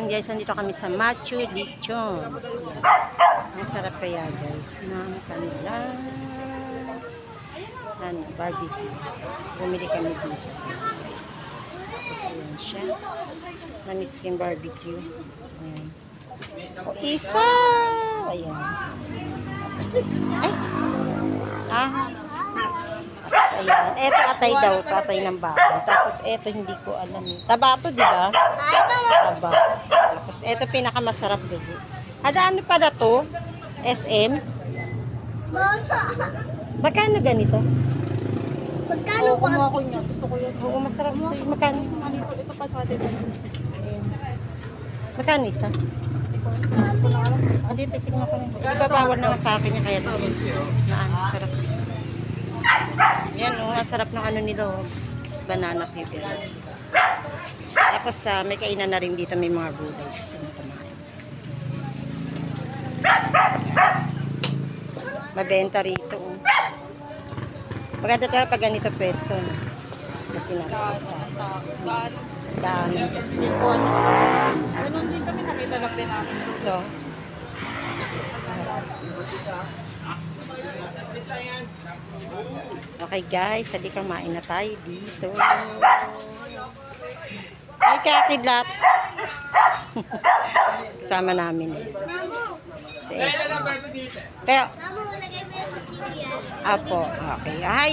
Yan guys, nandito kami sa Machu Lechons. Ang sarap kaya guys ng kanilang ano, barbecue. Bumili kami dito. Tapos ayan siya. Yung barbecue. Ayan. O isa! Ayan. Ay! Ah! Eto atay daw. to, Atay ng baboy. Tapos eto hindi ko alam. Tabato, di ba? Taba. Tapos eto pinakamasarap dugo. Ada ano pa na to? SM? Magkano ganito? Magkano pa? kumuha ko niya. Gusto ko yun. Oo, masarap mo. Magkano? Ano ito, ito pa sa atin. Ayan. Magkano isa? Hindi ko na alam. Hindi, titignan ko. Ibabawal na nga sa akin yung kaya na ano, sarap. Yan, oh, ang sarap ng ano nila, oh. banana pickles. Tapos sa may kainan na rin dito may mga gulay kasi na kumain. Mabenta rito. Oh. Maganda talaga pag ganito pwesto. No? Kasi nasa sa Daan. daanan kasi. Ano. Ganun din kami, nakita lang din namin. Ito. Okay guys, halika kumain na tayo dito. Ay, kakidlat. Kasama namin eh. Si Esme. Kaya, yan. apo, okay. Hi,